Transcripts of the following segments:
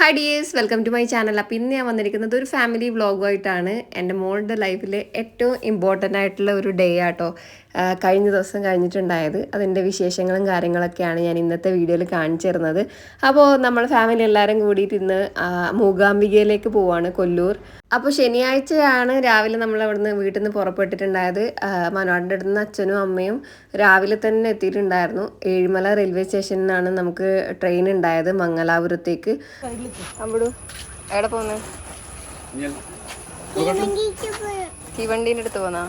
Hi dears welcome to my channel അപ്പോൾ ഇന്ന് ഞാൻ വന്നിരിക്കുന്നത് ഒരു ഫാമിലി വ്ളോഗുമായിട്ടാണ് എന്റെ മോളുടെ ലൈഫിലെ ഏറ്റവും ഇമ്പോർട്ടന്റ് ആയിട്ടുള്ള ഒരു ഡേ ആട്ടോ കഴിഞ്ഞ ദിവസം കഴിഞ്ഞിട്ടുണ്ടായത്. അതിന്റെ വിശേഷങ്ങളും കാര്യങ്ങളൊക്കെയാണ് ഞാൻ ഇന്നത്തെ വീഡിയോയിൽ കാണിച്ചു തരുന്നത്. അപ്പോൾ നമ്മൾ ഫാമിലി എല്ലാവരും കൂടിയിട്ട് ഇന്ന് മൂകാംബികയിലേക്ക് പോവാണ് കൊല്ലൂർ. അപ്പോൾ ശനിയാഴ്ചയാണ് രാവിലെ നമ്മൾ അവിടുന്ന് വീട്ടിൽ നിന്ന് പുറപ്പെട്ടിട്ടുണ്ടായത്. മനോടിന്റെ അടുത്ത് നിന്ന് അച്ഛനും അമ്മയും രാവിലെ തന്നെ എത്തിയിട്ടുണ്ടായിരുന്നു. ഏഴിമല റെയിൽവേ സ്റ്റേഷനിലാണ് നമുക്ക് ട്രെയിൻ ഉണ്ടായത് മംഗലാപുരത്തേക്ക്. എവിടെ പോന്ന്? തീവണ്ടീന്റെ അടുത്ത് പോന്നാ?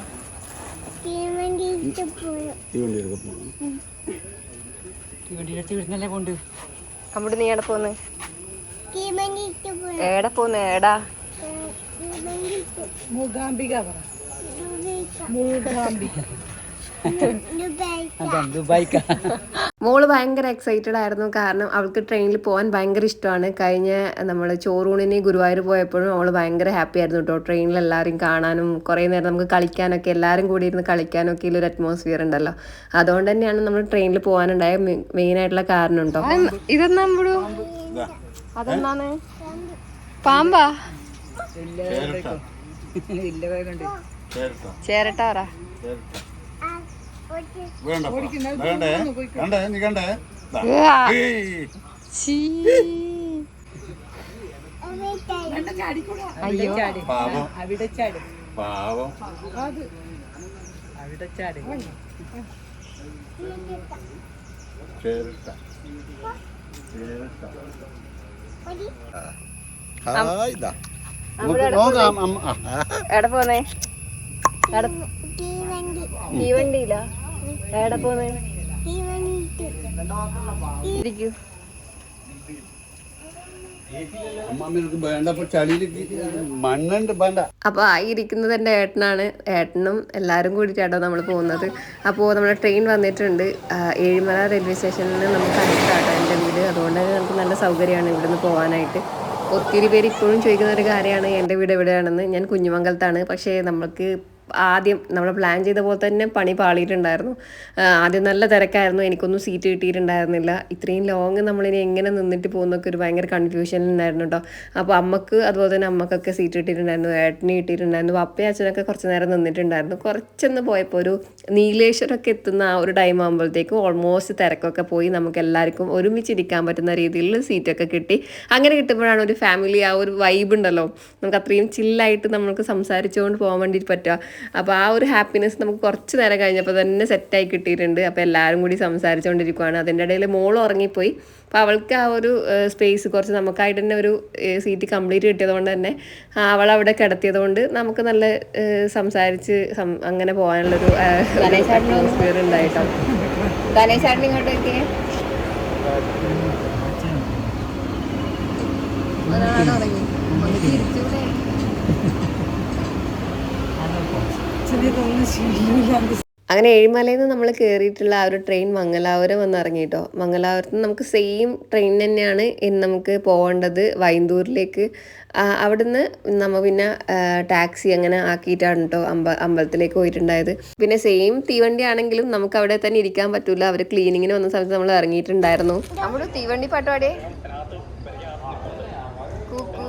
അമ്പട് നീ എവിടെ പോന്ന്? എവിടെ പോന്ന്? എടാ മൂകാംബിക പറ. മൂകാംബിക. അതാണ് ദുബായിക്ക. മോൾ ഭയങ്കര എക്സൈറ്റഡ് ആയിരുന്നു. കാരണം അവൾക്ക് ട്രെയിനിൽ പോകാൻ ഭയങ്കര ഇഷ്ടമാണ്. കഴിഞ്ഞ നമ്മൾ ചോറൂണിന് ഗുരുവായൂർ പോയപ്പോഴും അവൾ ഭയങ്കര ഹാപ്പി ആയിരുന്നു കേട്ടോ ട്രെയിനിൽ എല്ലാവരും കാണാനും കുറേ നേരം നമുക്ക് കളിക്കാനൊക്കെ എല്ലാവരും കൂടി ഇരുന്ന് കളിക്കാനൊക്കെ ഒരു അറ്റ്മോസ്ഫിയർ ഉണ്ടല്ലോ. അതുകൊണ്ട് തന്നെയാണ് നമ്മൾ ട്രെയിനിൽ പോകാനുണ്ടായ മെയിൻ ആയിട്ടുള്ള കാരണം കേട്ടോ ഇതെന്നാ അതെന്നാണ് പാമ്പാ? ഇല്ല വേഗണ്ട് ചേരട്ടാറാ വേണ്ട വേണ്ടേ? കണ്ടേ? നീ. അയ്യോ. പാവം. അവിടെ ചാടി. പാവം. അവിടെ ചാടി. എവിടെ പോന്നേ? തീവണ്ടിയില്ല എവിടെ പോന്നേ? അപ്പൊ വേണ്ട അപ്പോൾ ആ ഇരിക്കുന്നത് എന്റെ ഏട്ടനാണ്. ഏട്ടനും എല്ലാവരും കൂടിയിട്ടാട്ടോ നമ്മൾ പോകുന്നത്. അപ്പോൾ നമ്മുടെ ട്രെയിൻ വന്നിട്ടുണ്ട്. ഏഴിമല റെയിൽവേ സ്റ്റേഷനിൽ നിന്ന് നമുക്ക് അടുത്താട്ടോ എന്റെ വീട്. അതുകൊണ്ട് തന്നെ നമുക്ക് നല്ല സൗകര്യമാണ് ഇവിടുന്ന് പോകാനായിട്ട് ഒത്തിരി പേര് ഇപ്പോഴും ചോദിക്കുന്ന ഒരു കാര്യമാണ് എന്റെ വീട് എവിടെയാണെന്ന്? ഞാൻ കുഞ്ഞുമംഗലത്താണ്. പക്ഷേ നമുക്ക് ആദ്യം നമ്മൾ പ്ലാൻ ചെയ്ത പോലെ തന്നെ പണി പാളിയിട്ടുണ്ടായിരുന്നു. ആദ്യം നല്ല തിരക്കായിരുന്നു. എനിക്കൊന്നും സീറ്റ് കിട്ടിയിട്ടുണ്ടായിരുന്നില്ല. ഇത്രയും ലോങ് നമ്മളിനി എങ്ങനെ നിന്നിട്ട് പോകുന്നൊക്കെ ഒരു ഭയങ്കര കൺഫ്യൂഷനിലുണ്ടായിരുന്നു കേട്ടോ അപ്പോൾ അമ്മയ്ക്ക് അതുപോലെ തന്നെ അമ്മക്കൊക്കെ സീറ്റ് കിട്ടിയിട്ടുണ്ടായിരുന്നു. ഏട്ടന് കിട്ടിയിട്ടുണ്ടായിരുന്നു. അപ്പയും അച്ഛനൊക്കെ കുറച്ച് നേരം നിന്നിട്ടുണ്ടായിരുന്നു. കുറച്ചൊന്ന് പോയപ്പോൾ ഒരു നീലേശ്വരമൊക്കെ എത്തുന്ന ആ ഒരു ടൈം ആകുമ്പോഴത്തേക്കും ഓൾമോസ്റ്റ് തിരക്കൊക്കെ പോയി. നമുക്ക് എല്ലാവർക്കും ഒരുമിച്ചിരിക്കാൻ പറ്റുന്ന രീതിയിൽ സീറ്റൊക്കെ കിട്ടി. അങ്ങനെ കിട്ടുമ്പോഴാണ് ഒരു ഫാമിലി ആ ഒരു വൈബ് ഉണ്ടല്ലോ. നമുക്ക് അത്രയും ചില്ലായിട്ട് നമ്മൾക്ക് സംസാരിച്ചുകൊണ്ട് പോകാൻ വേണ്ടിയിട്ട് പറ്റുക. അപ്പോൾ ആ ഒരു ഹാപ്പിനെസ് നമുക്ക് കുറച്ച് നേരം കഴിഞ്ഞപ്പോൾ തന്നെ സെറ്റായി കിട്ടിയിട്ടുണ്ട്. അപ്പോൾ എല്ലാവരും കൂടി സംസാരിച്ചുകൊണ്ടിരിക്കുകയാണ് അതിന്റെ ഇടയിൽ മോൾ ഉറങ്ങിപ്പോയി. അപ്പോൾ അവൾക്ക് ആ ഒരു സ്പേസ് കുറച്ച് നമുക്കായിട്ട് തന്നെ ഒരു സീറ്റ് കംപ്ലീറ്റ് കിട്ടിയതുകൊണ്ട് തന്നെ അവൾ അവിടെ കിടത്തിയത് കൊണ്ട് നമുക്ക് നല്ല സംസാരിച്ച് അങ്ങനെ പോകാനുള്ളൊരു അറ്റ്മോസ്ഫിയർ ഉണ്ടായിട്ടോ. ഗണേശാട്ടിന് അങ്ങനെ ഏഴിമലയിൽ നിന്ന് നമ്മൾ കയറിയിട്ടുള്ള ആ ഒരു ട്രെയിൻ മംഗലാപുരം വന്ന് ഇറങ്ങിയിട്ടോ മംഗലാപുരത്ത് നിന്ന് നമുക്ക് സെയിം ട്രെയിൻ തന്നെയാണ് നമുക്ക് പോകേണ്ടത് വൈന്തൂരിലേക്ക്. അവിടുന്ന് നമ്മ പിന്നെ ടാക്സി അങ്ങനെ ആക്കിയിട്ടാണ് കേട്ടോ അമ്പ അമ്പലത്തിലേക്ക് പോയിട്ടുണ്ടായത്. പിന്നെ സെയിം തീവണ്ടി ആണെങ്കിലും നമുക്ക് അവിടെ തന്നെ ഇരിക്കാൻ പറ്റൂല. അവർ ക്ലീനിങ്ങിന് വന്ന സമയത്ത് നമ്മൾ ഇറങ്ങിയിട്ടുണ്ടായിരുന്നു. നമ്മുടെ തീവണ്ടി പാട്ടുപാടിയേ കുക്കൂ,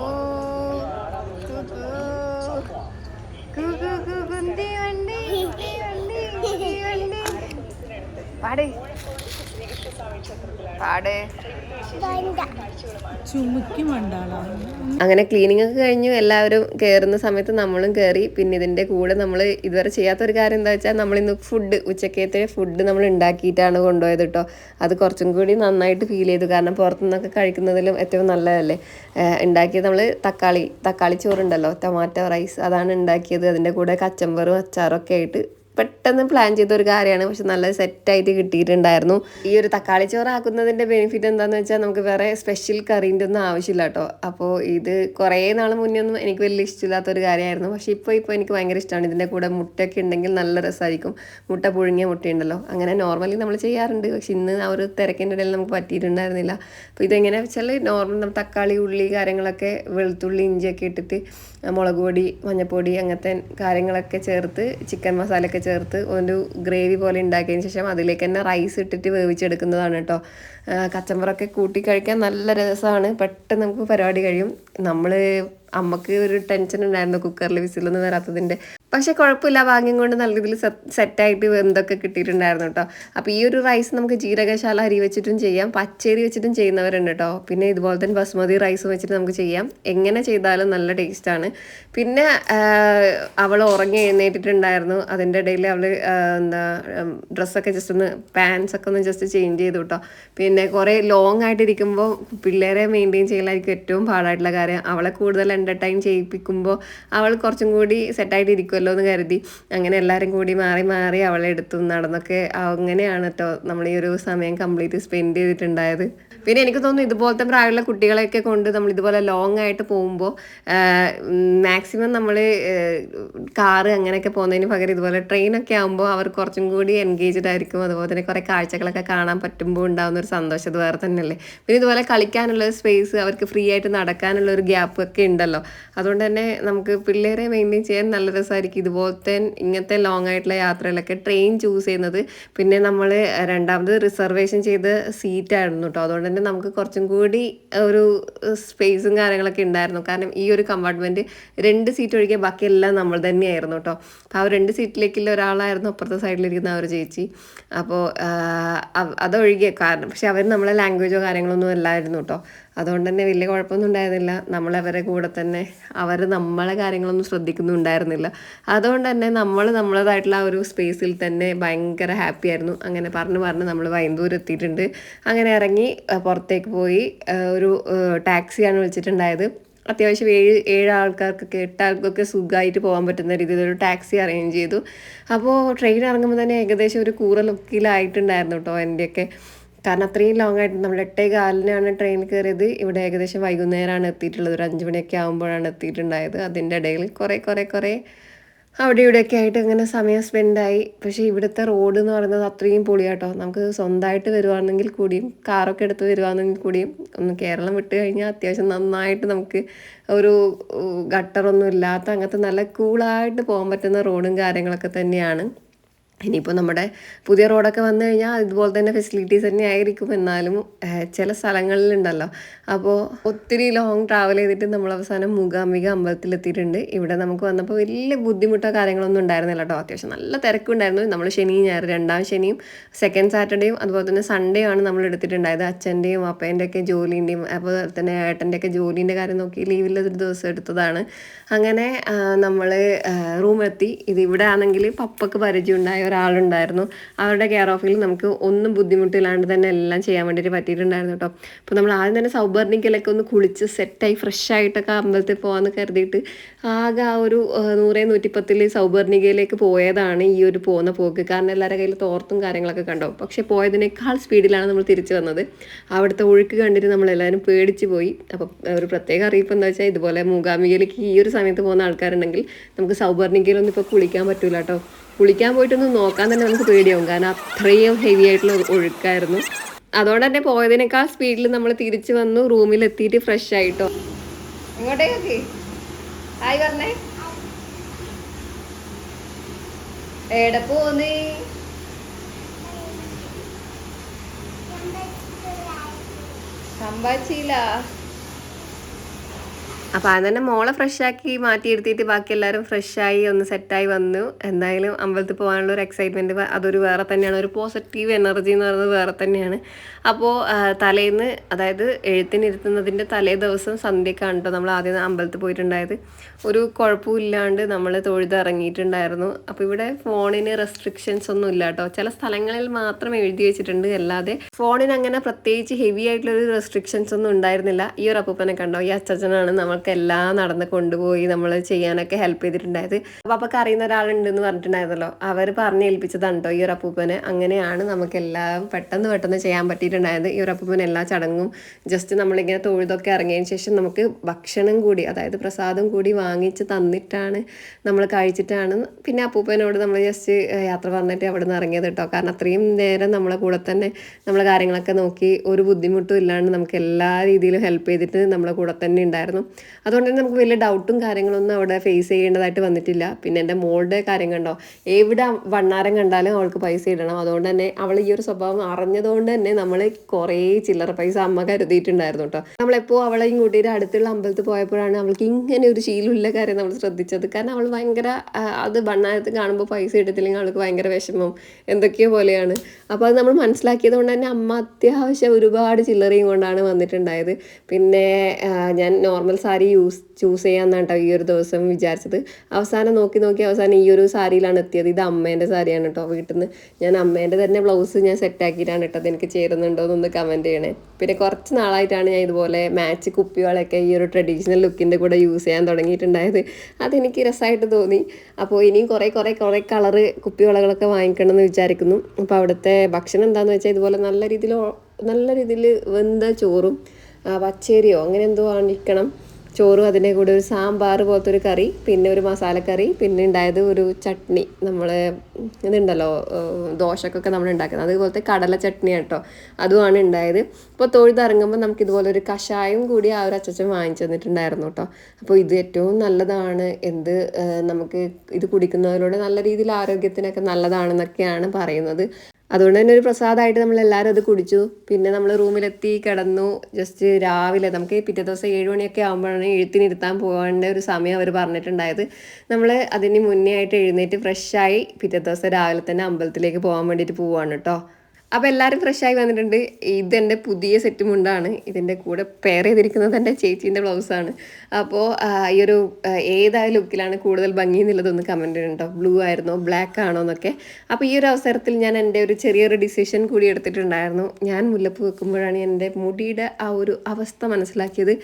കുക്കൂ. കുക്കൂ, കുക്കുന്തി വണ്ടി, വണ്ടി, വണ്ടി. പാട്. പാട്. ചുമക്കി അങ്ങനെ ക്ലീനിങ് ഒക്കെ കഴിഞ്ഞു. എല്ലാവരും കയറുന്ന സമയത്ത് നമ്മളും കയറി പിന്നെ ഇതിന്റെ കൂടെ നമ്മൾ ഇതുവരെ ചെയ്യാത്ത ഒരു കാര്യം എന്താ വെച്ചാൽ നമ്മൾ ഇന്ന് ഫുഡ് ഉച്ചക്കത്തെ ഫുഡ് നമ്മൾ ഉണ്ടാക്കിയിട്ടാണ് കൊണ്ടുപോയത് കേട്ടോ അത് കുറച്ചും കൂടി നന്നായിട്ട് ഫീൽ ചെയ്തു. കാരണം പുറത്തുനിന്നൊക്കെ കഴിക്കുന്നതിലും ഏറ്റവും നല്ലതല്ലേ? ഉണ്ടാക്കിയത് നമ്മൾ തക്കാളി തക്കാളി ചോറുണ്ടല്ലോ ടൊമാറ്റോ റൈസ് അതാണ് ഉണ്ടാക്കിയത്. അതിന്റെ കൂടെ കച്ചമ്പറും അച്ചാറും ഒക്കെ ആയിട്ട് പെട്ടെന്ന് പ്ലാൻ ചെയ്ത ഒരു കാര്യമാണ്. പക്ഷെ നല്ല സെറ്റായിട്ട് കിട്ടിയിട്ടുണ്ടായിരുന്നു. ഈ ഒരു തക്കാളി ചോറ് ആക്കുന്നതിന്റെ ബെനിഫിറ്റ് എന്താണെന്ന് വെച്ചാൽ നമുക്ക് വേറെ സ്പെഷ്യൽ കറീന്റെ ഒന്നും ആവശ്യമില്ല കേട്ടോ അപ്പോൾ ഇത് കുറേ നാൾ മുന്നേ ഒന്നും എനിക്ക് വലിയ ഇഷ്ടമില്ലാത്ത ഒരു കാര്യമായിരുന്നു. പക്ഷേ ഇപ്പോൾ ഇപ്പോൾ എനിക്ക് ഭയങ്കര ഇഷ്ടമാണ് ഇതിന്റെ കൂടെ മുട്ടയൊക്കെ ഉണ്ടെങ്കിൽ നല്ല രസമായിരിക്കും മുട്ട പുഴുങ്ങിയ മുട്ടയുണ്ടല്ലോ അങ്ങനെ നോർമലി നമ്മൾ ചെയ്യാറുണ്ട്. പക്ഷെ ഇന്ന് ആ ഒരു തിരക്കിന്റെ ഇടയിൽ നമുക്ക് പറ്റിയിട്ടുണ്ടായിരുന്നില്ല. അപ്പോൾ ഇതെങ്ങനെയാണെന്ന് വെച്ചാൽ നോർമൽ നമ്മൾ തക്കാളി ഉള്ളി കാര്യങ്ങളൊക്കെ വെളുത്തുള്ളി ഇഞ്ചിയൊക്കെ ഇട്ടിട്ട് മുളക് പൊടി മഞ്ഞൾപ്പൊടി അങ്ങനത്തെ കാര്യങ്ങളൊക്കെ ചേർത്ത് ചിക്കൻ മസാലയൊക്കെ ചേർത്ത് ഒരു ഗ്രേവി പോലെ ഉണ്ടാക്കിയതിന് ശേഷം അതിലേക്ക് തന്നെ റൈസ് ഇട്ടിട്ട് വേവിച്ചെടുക്കുന്നതാണ് കേട്ടോ കച്ചമ്പറൊക്കെ കൂട്ടി കഴിക്കാൻ നല്ല രസമാണ്. പെട്ടെന്ന് നമുക്ക് പരിപാടി കഴിയും. നമ്മൾ അമ്മയ്ക്ക് ഒരു ടെൻഷൻ ഉണ്ടായിരുന്നു കുക്കറിൽ വിസിലൊന്നും വരാത്തതിന്റെ പക്ഷേ കുഴപ്പമില്ല ഭാഗ്യം കൊണ്ട് നല്ല രീതിയിൽ സെറ്റായിട്ട് എന്തൊക്കെ കിട്ടിയിട്ടുണ്ടായിരുന്നു കേട്ടോ അപ്പോൾ ഈ ഒരു റൈസ് നമുക്ക് ജീരകശാല അരി വെച്ചിട്ടും ചെയ്യാം പച്ചരി വെച്ചിട്ടും ചെയ്യുന്നവരുണ്ട് കേട്ടോ പിന്നെ ഇതുപോലെ തന്നെ ബസ്മതി റൈസ് വെച്ചിട്ട് നമുക്ക് ചെയ്യാം. എങ്ങനെ ചെയ്താലും നല്ല ടേസ്റ്റാണ് പിന്നെ അവൾ ഉറങ്ങി എഴുന്നേറ്റിട്ടുണ്ടായിരുന്നു. അതിന്റെ ഇടയിൽ അവൾ എന്താ ഡ്രസ്സൊക്കെ ജസ്റ്റ് ഒന്ന് പാൻസ് ഒക്കെ ഒന്ന് ജസ്റ്റ് ചേഞ്ച് ചെയ്തു കേട്ടോ പിന്നെ കുറേ ലോങ് ആയിട്ടിരിക്കുമ്പോൾ പിള്ളേരെ മെയിന്റെയിൻ ചെയ്യലായിരിക്കും ഏറ്റവും പാടായിട്ടുള്ള കാര്യം. അവളെ കൂടുതൽ എന്റർടൈൻ ചെയ്യിപ്പിക്കുമ്പോൾ അവൾ കുറച്ചും കൂടി സെറ്റായിട്ട് ഇരിക്കുമല്ലോ എന്ന് കരുതി. അങ്ങനെ എല്ലാവരും കൂടി മാറി മാറി അവളെ എടുത്തു നടന്നൊക്കെ അങ്ങനെയാണ് കേട്ടോ നമ്മൾ ഈ ഒരു സമയം കംപ്ലീറ്റ് സ്പെൻഡ് ചെയ്തിട്ടുണ്ടായത്. പിന്നെ എനിക്ക് തോന്നുന്നു ഇതുപോലത്തെ പ്രായമുള്ള കുട്ടികളെയൊക്കെ കൊണ്ട് നമ്മൾ ഇതുപോലെ ലോങ് ആയിട്ട് പോകുമ്പോൾ മാക്സിമം നമ്മൾ കാറ് അങ്ങനെയൊക്കെ പോകുന്നതിന് പകരം ഇതുപോലെ ട്രെയിനൊക്കെ ആകുമ്പോൾ അവർ കുറച്ചും കൂടി എൻഗേജ്ഡ് ആയിരിക്കും. അതുപോലെ തന്നെ കുറേ കാഴ്ചകളൊക്കെ കാണാൻ പറ്റുമ്പോൾ ഉണ്ടാകുന്ന ഒരു സന്തോഷം അത് വേറെ തന്നെയല്ലേ. പിന്നെ ഇതുപോലെ കളിക്കാനുള്ള സ്പേസ് അവർക്ക് ഫ്രീ ആയിട്ട് നടക്കാനുള്ള ഒരു ഗ്യാപ്പ് ഒക്കെ ഉണ്ടല്ലോ. അതുകൊണ്ട് തന്നെ നമുക്ക് പിള്ളേരെ മെയിന്റെയിൻ ചെയ്യാൻ നല്ല രസമായിരിക്കും. ഇതുപോലത്തെ ഇങ്ങനത്തെ ലോങ് ആയിട്ടുള്ള യാത്രയിലൊക്കെ ട്രെയിൻ ചൂസ് ചെയ്യുന്നത്. പിന്നെ നമ്മൾ രണ്ടാമത് റിസർവേഷൻ ചെയ്ത സീറ്റായിരുന്നു കേട്ടോ. അതുകൊണ്ട് തന്നെ നമുക്ക് കുറച്ചും കൂടി ഒരു സ്പേസും കാര്യങ്ങളൊക്കെ ഉണ്ടായിരുന്നു. കാരണം ഈ ഒരു കമ്പാർട്ട്മെന്റ് രണ്ട് സീറ്റ് ഒഴികെ ബാക്കിയെല്ലാം നമ്മൾ തന്നെയായിരുന്നു കേട്ടോ. അപ്പോൾ ആ രണ്ട് സീറ്റിലേക്കുള്ള ഒരാളായിരുന്നു അപ്പുറത്തെ സൈഡിലിരിക്കുന്ന ആ ഒരു ചേച്ചി. അപ്പോൾ അതൊഴികെ കാരണം പക്ഷെ അവർ നമ്മളെ ലാംഗ്വേജോ കാര്യങ്ങളൊന്നും അല്ലായിരുന്നു കേട്ടോ. അതുകൊണ്ട് തന്നെ വലിയ കുഴപ്പമൊന്നും ഉണ്ടായിരുന്നില്ല. നമ്മളവരെ കൂടെ തന്നെ അവർ നമ്മളെ കാര്യങ്ങളൊന്നും ശ്രദ്ധിക്കുന്നുണ്ടായിരുന്നില്ല അതുകൊണ്ട് തന്നെ നമ്മൾ നമ്മളതായിട്ടുള്ള ആ ഒരു സ്പേസിൽ തന്നെ ഭയങ്കര ഹാപ്പി ആയിരുന്നു. അങ്ങനെ പറഞ്ഞ് പറഞ്ഞ് നമ്മൾ വൈന്തൂർ എത്തിയിട്ടുണ്ട്. അങ്ങനെ ഇറങ്ങി പുറത്തേക്ക് പോയി ഒരു ടാക്സിയാണ് വിളിച്ചിട്ടുണ്ടായത്. അത്യാവശ്യം ഏഴ് ഏഴ് ആൾക്കാർക്കൊക്കെ എട്ട് ആൾക്കൊക്കെ സുഖമായിട്ട് പോകാൻ പറ്റുന്ന രീതിയിൽ ഒരു ടാക്സി അറേഞ്ച് ചെയ്തു. അപ്പോൾ ട്രെയിൻ ഇറങ്ങുമ്പോൾ തന്നെ ഏകദേശം ഒരു കൂറ ലുക്കിലായിട്ടുണ്ടായിരുന്നു കേട്ടോ എന്റെയൊക്കെ കാരണം അത്രയും ലോങ് ആയിട്ട് നമ്മൾ എട്ടേ കാലിനാണ് ട്രെയിനിൽ കയറിയത് ഇവിടെ ഏകദേശം വൈകുന്നേരമാണ് എത്തിയിട്ടുള്ളത്. ഒരു അഞ്ച് മണിയൊക്കെ ആകുമ്പോഴാണ് എത്തിയിട്ടുണ്ടായത്. അതിന്റെ ഇടയിൽ കുറേ കുറേ കുറേ അവിടെ ഇവിടെയൊക്കെ ആയിട്ട് ഇങ്ങനെ സമയം സ്പെൻഡായി പക്ഷേ ഇവിടുത്തെ റോഡ് എന്ന് പറയുന്നത് അത്രയും പൊളിയാട്ടോ. നമുക്ക് സ്വന്തമായിട്ട് വരുവാണെങ്കിൽ കൂടിയും കാറൊക്കെ എടുത്ത് വരുവാണെങ്കിൽ കൂടിയും ഒന്ന് കേരളം വിട്ട് കഴിഞ്ഞാൽ അത്യാവശ്യം നന്നായിട്ട് നമുക്ക് ഒരു ഗട്ടറൊന്നും ഇല്ലാത്ത അങ്ങനത്തെ നല്ല കൂളായിട്ട് പോകാൻ പറ്റുന്ന റോഡും കാര്യങ്ങളൊക്കെ തന്നെയാണ്. ഇനിയിപ്പോൾ നമ്മുടെ പുതിയ റോഡൊക്കെ വന്നു കഴിഞ്ഞാൽ ഇതുപോലെ തന്നെ ഫെസിലിറ്റീസ് തന്നെ ആയിരിക്കും എന്നാലും ചില സ്ഥലങ്ങളിലുണ്ടല്ലോ. അപ്പോൾ ഒത്തിരി ലോങ് ട്രാവൽ ചെയ്തിട്ട് നമ്മൾ അവസാനം മൂകാംബിക അമ്പലത്തിലെത്തിയിട്ടുണ്ട്. ഇവിടെ നമുക്ക് വന്നപ്പോൾ വലിയ ബുദ്ധിമുട്ടോ കാര്യങ്ങളൊന്നും ഉണ്ടായിരുന്നില്ല കേട്ടോ. അത്യാവശ്യം നല്ല തിരക്കുണ്ടായിരുന്നു. നമ്മൾ ശനി ഞായർ രണ്ടാം ശനിയും സെക്കൻഡ് സാറ്റർഡേയും അതുപോലെ തന്നെ സൺഡേ ആണ് നമ്മൾ എടുത്തിട്ടുണ്ടായത്. അച്ഛന്റെയും അപ്പേന്റെ ഒക്കെ ജോലിന്റെയും അതുപോലെ തന്നെ ഏട്ടന്റെ ഒക്കെ ജോലീന്റെ കാര്യം നോക്കി ലീവിൽ ഒരു ദിവസം എടുത്തതാണ്. അങ്ങനെ നമ്മൾ റൂമെത്തി ഇത് ഇവിടെ ആണെങ്കിൽ പപ്പക്ക് പരിചയമുണ്ടായ ഒരാളുണ്ടായിരുന്നു. അവരുടെ കെയർ ഓഫിൽ നമുക്ക് ഒന്നും ബുദ്ധിമുട്ടില്ലാണ്ട് തന്നെ എല്ലാം ചെയ്യാൻ വേണ്ടിയിട്ട് പറ്റിയിട്ടുണ്ടായിരുന്നു കേട്ടോ അപ്പോൾ നമ്മൾ ആദ്യം തന്നെ സൗബർണിക്കലൊക്കെ ഒന്ന് കുളിച്ച് സെറ്റായി ഫ്രഷ് ആയിട്ടൊക്കെ അമ്പലത്തിൽ പോകാമെന്ന് കരുതിയിട്ട് ആകെ ആ ഒരു നൂറേ നൂറ്റിപ്പത്തിൽ സൗബർണികയിലേക്ക് പോയതാണ് ഈ ഒരു പോകുന്ന പോക്ക്. കാരണം എല്ലാവരുടെ കയ്യിൽ തോർത്തും കാര്യങ്ങളൊക്കെ കണ്ടോ? പക്ഷേ പോയതിനേക്കാൾ സ്പീഡിലാണ് നമ്മൾ തിരിച്ചു വന്നത്. അവിടുത്തെ ഒഴുക്ക് കണ്ടിട്ട് നമ്മളെല്ലാവരും പേടിച്ചു പോയി. അപ്പോൾ ഒരു പ്രത്യേക അറിയിപ്പ് എന്താ വെച്ചാൽ ഇതുപോലെ മൂകാംബികയിലേക്ക് ഈ ഒരു സമയത്ത് പോകുന്ന ആൾക്കാരുണ്ടെങ്കിൽ നമുക്ക് സൗബർണികയിലൊന്നും ഇപ്പോൾ കുളിക്കാൻ പറ്റൂല കേട്ടോ കുളിക്കാൻ പോയിട്ടൊന്ന് നോക്കാൻ തന്നെ നമുക്ക് പേടിയാവും. കാരണം അത്രയും ഹെവി ആയിട്ടുള്ള ഒഴുക്കായിരുന്നു. അതുകൊണ്ട് തന്നെ പോയതിനേക്കാൾ സ്പീഡിൽ നമ്മൾ തിരിച്ചു വന്നു. റൂമിൽ എത്തിയിട്ട് ഫ്രഷ് ആയിട്ടോ. എങ്ങോട്ടേക്ക് ഹായ് അപ്പോൾ അത് തന്നെ മോളെ ഫ്രഷാക്കി മാറ്റിയെടുത്തിട്ട് ബാക്കി എല്ലാവരും ആയി ഒന്ന് സെറ്റായി വന്നു. എന്തായാലും അമ്പലത്തിൽ പോകാനുള്ള ഒരു എക്സൈറ്റ്മെന്റ് അതൊരു വേറെ തന്നെയാണ്. ഒരു പോസിറ്റീവ് എനർജി എന്ന് പറയുന്നത് വേറെ തന്നെയാണ്. അപ്പോൾ തലേന്ന് അതായത് എഴുത്തിനിരുത്തുന്നതിന്റെ തലേ ദിവസം സന്ധ്യക്കാണ് കേട്ടോ നമ്മൾ ആദ്യം അമ്പലത്തിൽ പോയിട്ടുണ്ടായത്. ഒരു കുഴപ്പമില്ലാണ്ട് നമ്മൾ തൊഴുത് ഇറങ്ങിയിട്ടുണ്ടായിരുന്നു. അപ്പോൾ ഇവിടെ ഫോണിന് റെസ്ട്രിക്ഷൻസ് ഒന്നും ഇല്ല കേട്ടോ ചില സ്ഥലങ്ങളിൽ മാത്രം എഴുതി വെച്ചിട്ടുണ്ട്. അല്ലാതെ ഫോണിന് അങ്ങനെ പ്രത്യേകിച്ച് ഹെവി ആയിട്ടുള്ള ഒരു റെസ്ട്രിക്ഷൻസ് ഒന്നും ഉണ്ടായിരുന്നില്ല. ഈ ഒരു അപ്പൂപ്പനെ കണ്ടോ? ഈ അച്ഛനാണ് നമ്മൾക്ക് എല്ലാം നടന്ന് കൊണ്ടുപോയി നമ്മൾ ചെയ്യാനൊക്കെ ഹെൽപ്പ് ചെയ്തിട്ടുണ്ടായത്. അപ്പോൾ അപ്പൊക്കെ അറിയുന്ന ഒരാളുണ്ടെന്ന് പറഞ്ഞിട്ടുണ്ടായിരുന്നല്ലോ. അവർ പറഞ്ഞ് ഏൽപ്പിച്ചതാണ് കേട്ടോ ഈ ഒരു അപ്പൂപ്പനെ. അങ്ങനെയാണ് നമുക്ക് എല്ലാം പെട്ടെന്ന് പെട്ടെന്ന് ചെയ്യാൻ പറ്റിയിട്ടുണ്ടായത്. ഈ ഒരു അപ്പൂപ്പൻ എല്ലാ ചടങ്ങും ജസ്റ്റ് നമ്മളിങ്ങനെ തൊഴുതൊക്കെ ഇറങ്ങിയതിന് ശേഷം നമുക്ക് ഭക്ഷണം കൂടി അതായത് പ്രസാദം കൂടി വാങ്ങിച്ച് തന്നിട്ടാണ് നമ്മൾ കഴിച്ചിട്ടാണ് പിന്നെ അപ്പൂപ്പനോട് നമ്മൾ ജസ്റ്റ് യാത്ര പറഞ്ഞിട്ട് അവിടെ നിന്ന് ഇറങ്ങിയത് കേട്ടോ. കാരണം അത്രയും നേരം നമ്മളെ കൂടെ തന്നെ നമ്മളെ കാര്യങ്ങളൊക്കെ നോക്കി ഒരു ബുദ്ധിമുട്ടും ഇല്ലാണ്ട് നമുക്ക് എല്ലാ രീതിയിലും ഹെൽപ്പ് ചെയ്തിട്ട് നമ്മളെ കൂടെ തന്നെ ഉണ്ടായിരുന്നു. അതുകൊണ്ട് തന്നെ നമുക്ക് വലിയ ഡൗട്ടും കാര്യങ്ങളൊന്നും അവിടെ ഫേസ് ചെയ്യേണ്ടതായിട്ട് വന്നിട്ടില്ല. പിന്നെ എന്റെ മോളുടെ കാര്യം കണ്ടോ? എവിടെ വണ്ണാരം കണ്ടാലും അവൾക്ക് പൈസ ഇടണം. അതുകൊണ്ട് തന്നെ അവൾ ഈ ഒരു സ്വഭാവം അറിഞ്ഞതുകൊണ്ട് തന്നെ നമ്മൾ കുറേ ചില്ലറ പൈസ അമ്മ കരുതിയിട്ടുണ്ടായിരുന്നു കേട്ടോ. നമ്മളെപ്പോൾ അവളെ കൂട്ടിയിട്ട് അടുത്തുള്ള അമ്പലത്തിൽ പോയപ്പോഴാണ് അവൾക്ക് ഇങ്ങനെ ഒരു ശീലമുള്ള കാര്യം നമ്മൾ ശ്രദ്ധിച്ചത്. കാരണം അവൾ ഭയങ്കര അത് വണ്ണാരത്ത് കാണുമ്പോൾ പൈസ ഇടത്തില്ലെങ്കിൽ അവൾക്ക് ഭയങ്കര വിഷമം എന്തൊക്കെയോ പോലെയാണ്. അപ്പോൾ അത് നമ്മൾ മനസ്സിലാക്കിയത് കൊണ്ട് തന്നെ അമ്മ അത്യാവശ്യം ഒരുപാട് ചില്ലറയും കൊണ്ടാണ് വന്നിട്ടുണ്ടായത്. പിന്നെ ഞാൻ നോർമൽ സാരി യൂസ് ചൂസ് ചെയ്യാമെന്നാണ് കേട്ടോ ഈ ഒരു ദിവസം വിചാരിച്ചത്. അവസാനം നോക്കി നോക്കി അവസാനം ഈ ഒരു സാരിയിലാണ് എത്തിയത്. ഇത് അമ്മേന്റെ സാരിയാണ് കേട്ടോ വീട്ടിൽ നിന്ന് ഞാൻ അമ്മേന്റെ തന്നെ ബ്ലൗസ് ഞാൻ സെറ്റ് സെറ്റാക്കിയിട്ടാണ് അത് എനിക്ക് ചേരുന്നുണ്ടോ എന്നൊന്ന് കമന്റ് ചെയ്യണേ. പിന്നെ കുറച്ച് നാളായിട്ടാണ് ഞാൻ ഇതുപോലെ മാച്ച് കുപ്പികളൊക്കെ ഈ ഒരു ട്രഡീഷണൽ ലുക്കിന്റെ കൂടെ യൂസ് ചെയ്യാൻ തുടങ്ങിയിട്ടുണ്ടായത്. അതെനിക്ക് രസമായിട്ട് തോന്നി. അപ്പോൾ ഇനിയും കുറേ കുറേ കുറേ കളറ് കുപ്പിവളകളൊക്കെ വാങ്ങിക്കണം എന്ന് വിചാരിക്കുന്നു. അപ്പോൾ അവിടുത്തെ ഭക്ഷണം എന്താണെന്ന് വെച്ചാൽ ഇതുപോലെ നല്ല രീതിയിൽ നല്ല രീതിയിൽ വെന്ത ചോറും പച്ചേരിയോ അങ്ങനെ എന്തോ വാങ്ങിക്കണം. ചോറും അതിന്റെ കൂടെ ഒരു സാമ്പാർ പോലത്തെ ഒരു കറി പിന്നെ ഒരു മസാലക്കറി പിന്നെ ഉണ്ടായത് ഒരു ചട്നി. നമ്മൾ ഇതുണ്ടല്ലോ ദോശക്കൊക്കെ നമ്മൾ ഉണ്ടാക്കുന്നത്. അതുപോലത്തെ കടല ചട്നി കേട്ടോ അതുമാണ് ഉണ്ടായത്. അപ്പോൾ തൊഴുതിറങ്ങുമ്പോൾ നമുക്ക് ഇതുപോലെ ഒരു കഷായം കൂടി ആ ഒരു അച്ചച്ചൻ വാങ്ങിച്ചു തന്നിട്ടുണ്ടായിരുന്നു കേട്ടോ അപ്പോൾ ഇത് ഏറ്റവും നല്ലതാണ്. എന്ത് നമുക്ക് ഇത് കുടിക്കുന്നതിലൂടെ നല്ല രീതിയിൽ ആരോഗ്യത്തിനൊക്കെ നല്ലതാണെന്നൊക്കെയാണ് പറയുന്നത്. അതുകൊണ്ട് തന്നെ ഒരു പ്രസാദമായിട്ട് നമ്മൾ എല്ലാവരും അത് കുടിച്ചു. പിന്നെ നമ്മൾ റൂമിലെത്തി കിടന്നു. ജസ്റ്റ് രാവിലെ നമുക്ക് പിറ്റേ ദിവസം ഏഴ് മണിയൊക്കെ ആകുമ്പോഴാണ് എഴുത്തിനിരുത്താൻ പോകേണ്ട ഒരു സമയം അവർ പറഞ്ഞിട്ടുണ്ടായത്. നമ്മൾ അതിന് മുന്നേ ആയിട്ട് എഴുന്നേറ്റ് ഫ്രഷായി പിറ്റേ ദിവസം രാവിലെ തന്നെ അമ്പലത്തിലേക്ക് പോകാൻ വേണ്ടിയിട്ട് പോവാണ് കേട്ടോ. അപ്പോൾ എല്ലാവരും ഫ്രഷായി വന്നിട്ടുണ്ട്. ഇതെന്റെ പുതിയ സെറ്റ് മുണ്ടാണ് ഇതിന്റെ കൂടെ പെയർ ചെയ്തിരിക്കുന്നത് എന്റെ ചേച്ചീന്റെ ബ്ലൗസാണ് അപ്പോൾ ഈ ഒരു ഏതായ ലുക്കിലാണ് കൂടുതൽ ഭംഗി എന്നുള്ളതൊന്ന് കമന്റ് ചെയ്യുന്നുണ്ടോ ബ്ലൂ ആയിരുന്നോ ബ്ലാക്ക് ആണോ എന്നൊക്കെ. അപ്പോൾ ഈ ഒരു അവസരത്തിൽ ഞാൻ എന്റെ ഒരു ചെറിയൊരു ഡിസിഷൻ കൂടി എടുത്തിട്ടുണ്ടായിരുന്നു. ഞാൻ മുല്ലപ്പൂ വെക്കുമ്പോഴാണ് എന്റെ മുടിയുടെ ആ ഒരു അവസ്ഥ മനസ്സിലാക്കിയത്.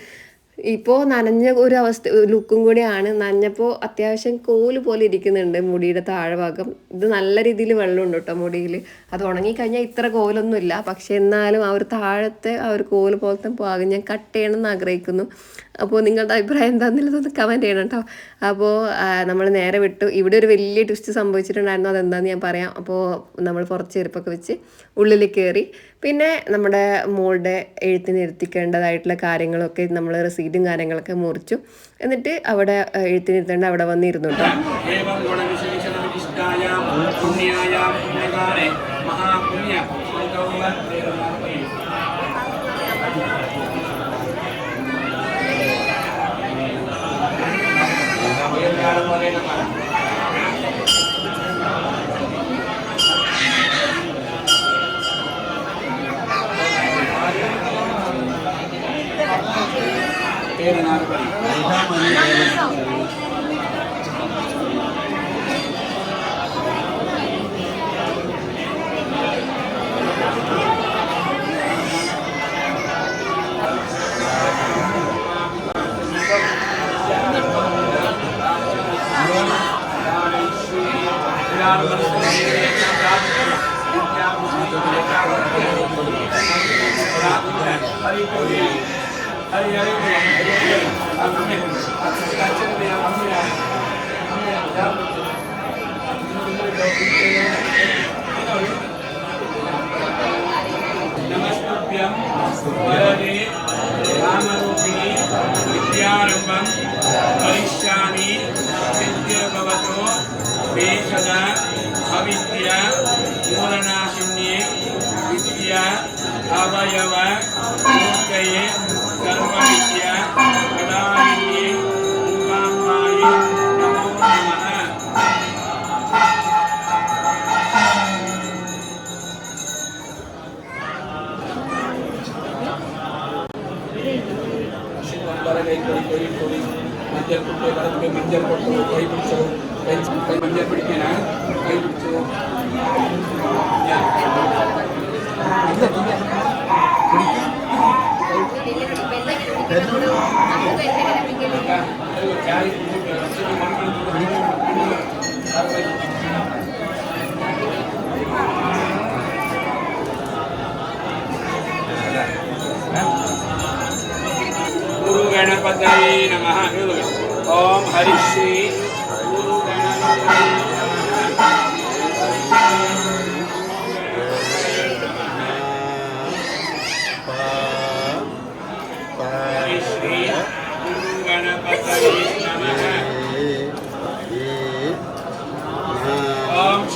ഇപ്പോൾ നനഞ്ഞ ഒരു അവസ്ഥ ലുക്കും കൂടിയാണ്. നനഞ്ഞപ്പോൾ അത്യാവശ്യം കോൽ പോലെ ഇരിക്കുന്നുണ്ട് മുടിയുടെ താഴെഭാഗം. ഇത് നല്ല രീതിയിൽ വെള്ളമുണ്ട് കേട്ടോ മുടിയിൽ. അത് ഉണങ്ങിക്കഴിഞ്ഞാൽ ഇത്ര കോലൊന്നുമില്ല പക്ഷേ എന്നാലും ആ ഒരു താഴത്തെ ആ ഒരു കോൽ പോലത്തെ ഭാഗം ഞാൻ കട്ട് ചെയ്യണം എന്ന് ആഗ്രഹിക്കുന്നു. അപ്പോൾ നിങ്ങളുടെ അഭിപ്രായം എന്താണെന്നുള്ളതൊന്ന് കമന്റ് ചെയ്യണം കേട്ടോ. അപ്പോൾ നമ്മൾ നേരെ വിട്ടു. ഇവിടെ ഒരു വലിയ ട്വിസ്റ്റ് സംഭവിച്ചിട്ടുണ്ടായിരുന്നു. അതെന്താണെന്ന് ഞാൻ പറയാം. അപ്പോൾ നമ്മൾ പുറത്ത് ചെരുപ്പൊക്കെ വെച്ച് ഉള്ളിൽ കയറി. പിന്നെ നമ്മുടെ മോളുടെ എഴുത്തിന് ഇരുത്തിക്കേണ്ടതായിട്ടുള്ള കാര്യങ്ങളൊക്കെ നമ്മൾ റെസീറ്റും കാര്യങ്ങളൊക്കെ മുറിച്ചു. എന്നിട്ട് അവിടെ എഴുത്തിനിരുത്തേണ്ട അവിടെ വന്നിരുന്നു കേട്ടോ.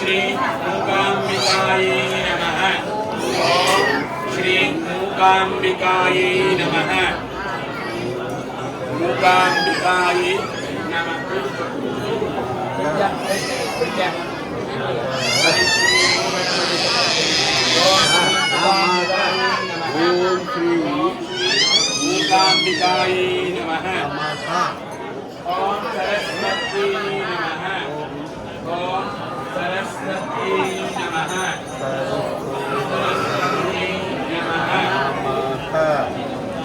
Shri Mukambikaye Namaha. Shri Mukambikaye Namaha. Pitambikai ya. ah, nama Kristo. Om Sri Pitambikai nama Om Saraswati nama Om Saraswati nama Saraswati nama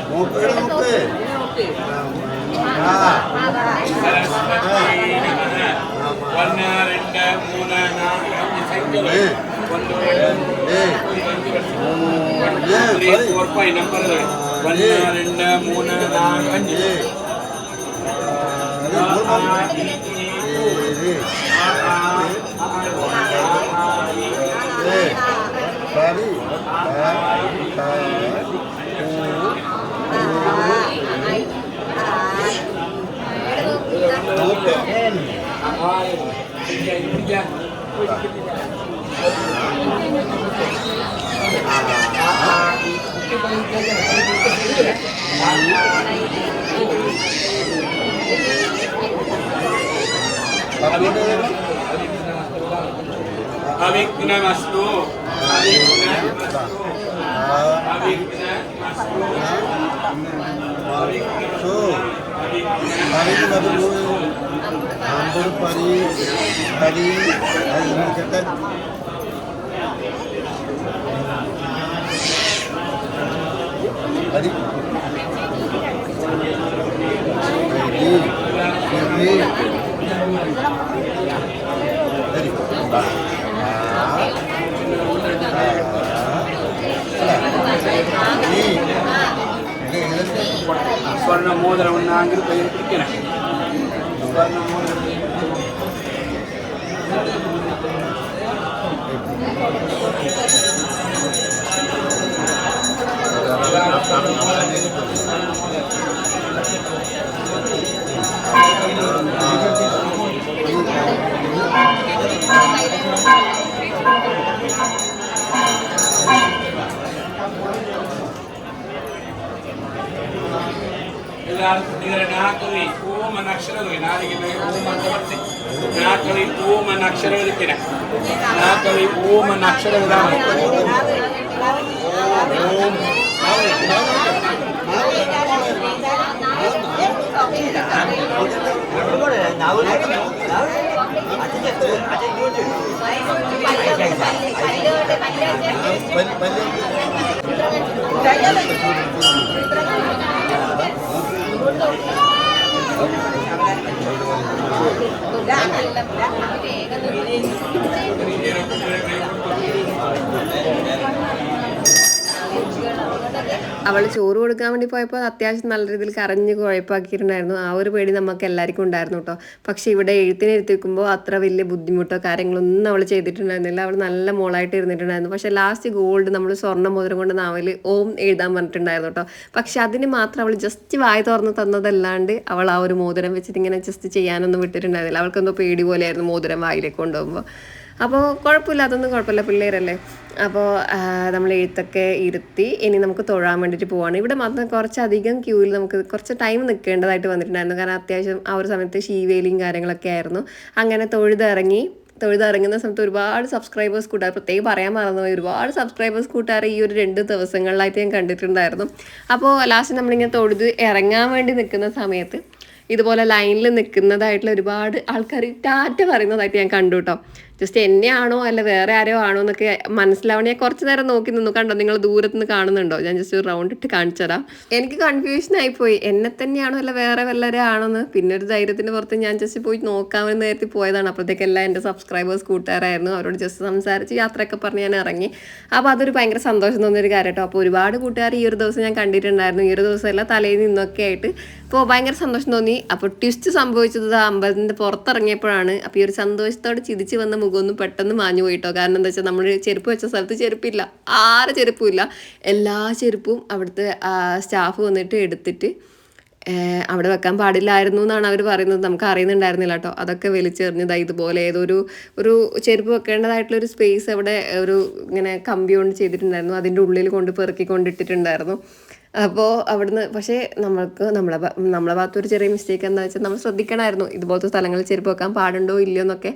Mukti Mukti. നമഃ സരസ്വതി നമഃ നോക്കുക നോക്ക് ആ സരസ്വതി നമഃ ഒന്ന് രണ്ട് മൂന്ന് നാല് അഞ്ച് സംഖ്യകൾ ಒಂದು Avec une masto, avec une masto, avec une masto, avec une masto, avec une masto, عن طريق طريق المتقدم طريق طريق சொன்ன மோதிரம் நாங்கள் பெயர் பிடிக்கிறேன் எல்லாரும் நாக்கவே ಅಕ್ಷರಗಳು ನಾಲಿಗೆ ಮೇಲೆ ಓಮ ಅಂತ ಬರ್ತದೆ ನಾಲ್ಕಲ್ಲಿ ಓಮನ ಅಕ್ಷರಗಳಿದ್ದೇನೆ ನಾಲ್ಕಲ್ಲಿ ಓಮನ ಅಕ್ಷರವಿದ್ದಾವೆ അവൾ ചോറ് കൊടുക്കാൻ വേണ്ടി പോയപ്പോൾ അത്യാവശ്യം നല്ല രീതിയിൽ കരഞ്ഞ് കുഴപ്പാക്കിയിട്ടുണ്ടായിരുന്നു. ആ ഒരു പേടി നമുക്ക് എല്ലാവർക്കും ഉണ്ടായിരുന്നു കേട്ടോ. പക്ഷെ ഇവിടെ എഴുത്തിനെഴുത്തി വെക്കുമ്പോൾ അത്ര വലിയ ബുദ്ധിമുട്ടോ കാര്യങ്ങളൊന്നും അവൾ ചെയ്തിട്ടുണ്ടായിരുന്നില്ല. അവൾ നല്ല മോളായിട്ട് ഇരുന്നിട്ടുണ്ടായിരുന്നു. പക്ഷെ ലാസ്റ്റ് ഗോൾഡ് നമ്മൾ സ്വർണ മോതിരം കൊണ്ട് നാവിൽ ഓം എഴുതാൻ പറഞ്ഞിട്ടുണ്ടായിരുന്നു കേട്ടോ. പക്ഷെ അതിന് മാത്രം അവൾ ജസ്റ്റ് വായ തുറന്ന് തന്നതല്ലാണ്ട് അവൾ ആ ഒരു മോതിരം വെച്ചിട്ട് ഇങ്ങനെ ജസ്റ്റ് ചെയ്യാനൊന്നും വിട്ടിട്ടുണ്ടായിരുന്നില്ല. അവൾക്കെന്തോ പേടി പോലെയായിരുന്നു മോതിരം വായിലേക്ക് കൊണ്ടുപോകുമ്പോൾ. അപ്പോൾ കുഴപ്പമില്ല അതൊന്നും കുഴപ്പമില്ല പിള്ളേരല്ലേ. അപ്പോൾ നമ്മൾ എഴുത്തൊക്കെ ഇരുത്തി ഇനി നമുക്ക് തൊഴാൻ വേണ്ടിയിട്ട് പോവാണ്. ഇവിടെ മാത്രം കുറച്ചധികം ക്യൂവിൽ നമുക്ക് കുറച്ച് ടൈം നിൽക്കേണ്ടതായിട്ട് വന്നിട്ടുണ്ടായിരുന്നു. കാരണം അത്യാവശ്യം ആ ഒരു സമയത്ത് ഷീവേലിയും കാര്യങ്ങളൊക്കെ ആയിരുന്നു. അങ്ങനെ തൊഴുതിറങ്ങി തൊഴുതിറങ്ങുന്ന സമയത്ത് ഒരുപാട് സബ്സ്ക്രൈബേഴ്സ് കൂട്ടുകാർ പ്രത്യേകം പറയാൻ മറന്നുപോയി. ഒരുപാട് സബ്സ്ക്രൈബേഴ്സ് കൂട്ടുകാർ ഈ ഒരു രണ്ട് ദിവസങ്ങളിലായിട്ട് ഞാൻ കണ്ടിട്ടുണ്ടായിരുന്നു. അപ്പോൾ ലാസ്റ്റ് നമ്മളിങ്ങനെ തൊഴുത് ഇറങ്ങാൻ വേണ്ടി നിൽക്കുന്ന സമയത്ത് ഇതുപോലെ ലൈനിൽ നിൽക്കുന്നതായിട്ടുള്ള ഒരുപാട് ആൾക്കാർ ടാറ്റ പറയുന്നതായിട്ട് ഞാൻ കണ്ടു കേട്ടോ ജസ്റ്റ് എന്നെയാണോ അല്ല വേറെ ആരോ ആണോ എന്നൊക്കെ മനസ്സിലാവണേ കുറച്ച് നേരം നോക്കി നിന്നു. കണ്ടോ നിങ്ങൾ ദൂരത്ത് നിന്ന് കാണുന്നുണ്ടോ? ഞാൻ ജസ്റ്റ് ഒരു റൗണ്ട് ഇട്ട് കാണിച്ചു തരാം എനിക്ക് കൺഫ്യൂഷൻ ആയിപ്പോയി. എന്നെ തന്നെയാണോ അല്ല വേറെ വല്ലവരെ ആണോന്ന്. പിന്നെ ഒരു ധൈര്യത്തിന് പുറത്ത് ഞാൻ ജസ്റ്റ് പോയി നോക്കാമെന്ന് നേരത്തെ പോയതാണ്. അപ്പോഴത്തേക്ക് എല്ലാം എന്റെ സബ്സ്ക്രൈബേഴ്സ് കൂട്ടുകാരായിരുന്നു. അവരോട് ജസ്റ്റ് സംസാരിച്ച് യാത്രയൊക്കെ പറഞ്ഞ് ഞാൻ ഇറങ്ങി. അപ്പോൾ അതൊരു ഭയങ്കര സന്തോഷം തോന്നിയൊരു കാര്യം കേട്ടോ അപ്പോൾ ഒരുപാട് കൂട്ടുകാർ ഈ ഒരു ദിവസം ഞാൻ കണ്ടിട്ടുണ്ടായിരുന്നു. ഈ ഒരു ദിവസം ദിവസമല്ല തലയിൽ നിന്നൊക്കെ ആയിട്ട് അപ്പോൾ ഭയങ്കര സന്തോഷം തോന്നി. അപ്പോൾ ട്വിസ്റ്റ് സംഭവിച്ചത് ആ അമ്പലത്തിന്റെ പുറത്തിറങ്ങിയപ്പോഴാണ്. അപ്പോൾ ഈ ഒരു സന്തോഷത്തോടെ ചിരിച്ച് വന്ന മുഖമൊന്നും പെട്ടെന്ന് മാഞ്ഞു പോയിട്ടോ. കാരണം എന്താ വെച്ചാൽ നമ്മൾ ചെരുപ്പ് വെച്ച സ്ഥലത്ത് ചെരുപ്പില്ല. ആരെ ചെരുപ്പും ഇല്ല എല്ലാ ചെരുപ്പും അവിടുത്തെ സ്റ്റാഫ് വന്നിട്ട് എടുത്തിട്ട് അവിടെ വെക്കാൻ പാടില്ലായിരുന്നു എന്നാണ് അവർ പറയുന്നത്. നമുക്ക് അറിയുന്നുണ്ടായിരുന്നില്ല കേട്ടോ. അതൊക്കെ വലിച്ചെറിഞ്ഞതായി ഇതുപോലെ ഏതൊരു ഒരു ചെരുപ്പ് വെക്കേണ്ടതായിട്ടുള്ളൊരു സ്പേസ് അവിടെ ഒരു ഇങ്ങനെ കമ്പി കൊണ്ട് ചെയ്തിട്ടുണ്ടായിരുന്നു. അതിന്റെ ഉള്ളിൽ കൊണ്ട് പെറുക്കി കൊണ്ടിട്ടിട്ടുണ്ടായിരുന്നു അപ്പോൾ അവിടുന്ന് പക്ഷേ നമ്മൾക്ക് നമ്മളെ നമ്മളെ ഭാഗത്ത് ഒരു ചെറിയ മിസ്റ്റേക്ക് എന്താ വെച്ചാൽ നമ്മൾ ശ്രദ്ധിക്കണമായിരുന്നു ഇതുപോലത്തെ സ്ഥലങ്ങളിൽ ചെരുപ്പ് വെക്കാൻ പാടുണ്ടോ ഇല്ലയോ എന്നൊക്കെ.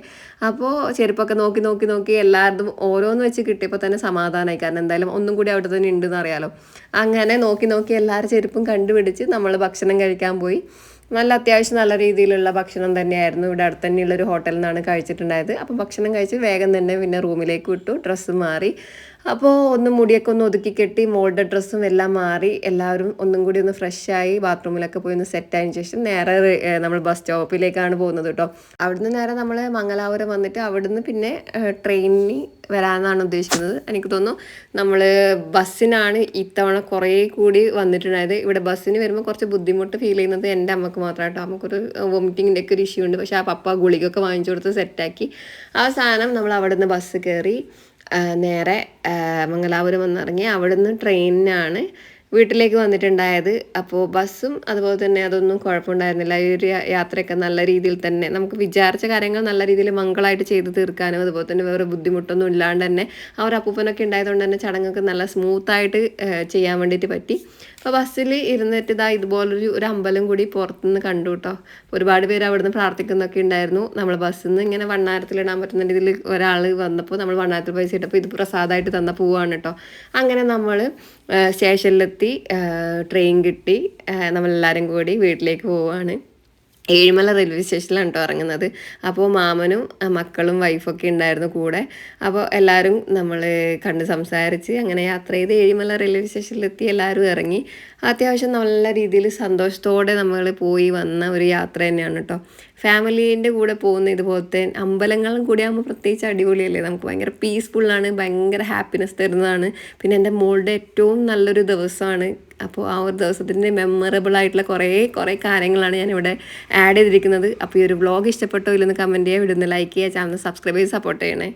അപ്പോൾ ചെരുപ്പൊക്കെ നോക്കി നോക്കി നോക്കി എല്ലാവരും ഓരോന്ന് വെച്ച് കിട്ടിയപ്പോൾ തന്നെ സമാധാനമായി കാരണം എന്തായാലും ഒന്നും കൂടി അവിടെ തന്നെ ഉണ്ടെന്ന് അറിയാലോ. അങ്ങനെ നോക്കി നോക്കി എല്ലാവരും ചെരുപ്പും കണ്ടുപിടിച്ച് നമ്മൾ ഭക്ഷണം കഴിക്കാൻ പോയി. നല്ല അത്യാവശ്യം നല്ല രീതിയിലുള്ള ഭക്ഷണം തന്നെയായിരുന്നു. ഇവിടെ അടുത്ത് തന്നെയുള്ള ഒരു ഹോട്ടലിൽ നിന്നാണ് കഴിച്ചിട്ടുണ്ടായത്. അപ്പം ഭക്ഷണം കഴിച്ച് വേഗം തന്നെ പിന്നെ റൂമിലേക്ക് വിട്ടു. ഡ്രസ്സ് മാറി. അപ്പോൾ ഒന്ന് മുടിയൊക്കെ ഒന്ന് ഒതുക്കി കെട്ടി മോളുടെ ഡ്രസ്സും എല്ലാം മാറി എല്ലാവരും ഒന്നും കൂടി ഒന്ന് ഫ്രഷായി ബാത്റൂമിലൊക്കെ പോയി ഒന്ന് സെറ്റ് ആയതിനു ശേഷം നേരെ നമ്മൾ ബസ് സ്റ്റോപ്പിലേക്കാണ് പോകുന്നത് കേട്ടോ അവിടുന്ന് നേരെ നമ്മൾ മംഗലാപുരം വന്നിട്ട് അവിടുന്ന് പിന്നെ ട്രെയിനിന് വരാമെന്നാണ് ഉദ്ദേശിക്കുന്നത്. എനിക്ക് തോന്നുന്നു നമ്മൾ ബസ്സിനാണ് ഇത്തവണ കുറേ കൂടി വന്നിട്ടുണ്ടായത്. ഇവിടെ ബസ്സിന് വരുമ്പോൾ കുറച്ച് ബുദ്ധിമുട്ട് ഫീൽ ചെയ്യുന്നത് എന്റെ അമ്മയ്ക്ക് മാത്രം അമ്മക്കൊരു വോമിറ്റിങ്ങിന്റെ ഒക്കെ ഒരു ഇഷ്യൂ ഉണ്ട്. പക്ഷേ ആ പപ്പ ഗുളികയൊക്കെ വാങ്ങിച്ചു കൊടുത്ത് സെറ്റാക്കി അവസാനം നമ്മൾ അവിടെ നിന്ന് ബസ് കയറി നേരെ മംഗലാപുരം വന്നിറങ്ങി അവിടുന്ന് ട്രെയിനിനാണ് വീട്ടിലേക്ക് വന്നിട്ടുണ്ടായത്. അപ്പോൾ ബസ്സും അതുപോലെ തന്നെ അതൊന്നും കുഴപ്പമുണ്ടായിരുന്നില്ല. ഈ ഒരു യാത്രയൊക്കെ നല്ല രീതിയിൽ തന്നെ നമുക്ക് വിചാരിച്ച കാര്യങ്ങൾ നല്ല രീതിയിൽ മംഗളമായിട്ട് ചെയ്ത് തീർക്കാനും അതുപോലെ തന്നെ വേറെ ബുദ്ധിമുട്ടൊന്നും ഇല്ലാണ്ട് തന്നെ ആ ഒരു അപ്പൂപ്പനൊക്കെ ഉണ്ടായതുകൊണ്ട് തന്നെ ചടങ്ങൊക്കെ നല്ല സ്മൂത്തായിട്ട് ചെയ്യാൻ വേണ്ടിയിട്ട് പറ്റി. അപ്പോൾ ബസ്സിൽ ഇരുന്നിട്ട് ഇതാ ഇതുപോലൊരു ഒരു അമ്പലം കൂടി പുറത്തുനിന്ന് കണ്ടു കേട്ടോ ഒരുപാട് പേര് അവിടുന്ന് പ്രാർത്ഥിക്കുന്നൊക്കെ ഉണ്ടായിരുന്നു. നമ്മൾ ബസ്സിൽ നിന്ന് ഇങ്ങനെ വണ്ണാരത്തിലിടാൻ പറ്റുന്ന രീതിയിൽ ഒരാൾ വന്നപ്പോൾ നമ്മൾ വണ്ണാരത്തിൽ പൈസ ഇട്ടപ്പോൾ ഇത് പ്രസാദമായിട്ട് തന്ന പൂവാണ് കേട്ടോ അങ്ങനെ നമ്മൾ സ്റ്റേഷനിലെത്തി ട്രെയിൻ കിട്ടി. നമ്മളെല്ലാവരും കൂടി വീട്ടിലേക്ക് പോവുകയാണ് ഏഴിമല റെയിൽവേ സ്റ്റേഷനിലാണ് കേട്ടോ ഇറങ്ങുന്നത്. അപ്പോൾ മാമനും മക്കളും വൈഫൊക്കെ ഉണ്ടായിരുന്നു കൂടെ. അപ്പോൾ എല്ലാവരും നമ്മൾ കണ്ട് സംസാരിച്ച് അങ്ങനെ യാത്ര ചെയ്ത് ഏഴിമല റെയിൽവേ സ്റ്റേഷനിലെത്തി എല്ലാവരും ഇറങ്ങി. അത്യാവശ്യം നല്ല രീതിയിൽ സന്തോഷത്തോടെ നമ്മൾ പോയി വന്ന ഒരു യാത്ര തന്നെയാണ് കേട്ടോ. ഫാമിലീന്റെ കൂടെ പോകുന്ന ഇതുപോലത്തെ അമ്പലങ്ങളും കൂടി ആകുമ്പോൾ പ്രത്യേകിച്ച് അടിപൊളിയല്ലേ? നമുക്ക് ഭയങ്കര പീസ്ഫുള്ളാണ് ഭയങ്കര ഹാപ്പിനെസ് തരുന്നതാണ്. പിന്നെ എന്റെ മോളുടെ ഏറ്റവും നല്ലൊരു ദിവസമാണ്. അപ്പോൾ ആ ഒരു ദിവസത്തിന്റെ മെമ്മറബിൾ ആയിട്ടുള്ള കുറേ കുറേ കാര്യങ്ങളാണ് ഞാനിവിടെ ആഡ് ചെയ്തിരിക്കുന്നത്. അപ്പോൾ ഈ ഒരു വ്ളോഗ് ഇഷ്ടപ്പെട്ടോ ഇല്ലെന്ന് കമന്റ് ചെയ്യാം വീഡിയോ ലൈക്ക് ചെയ്യുക ചാനൽ സബ്സ്ക്രൈബ് ചെയ്ത് സപ്പോർട്ട് ചെയ്യണേ.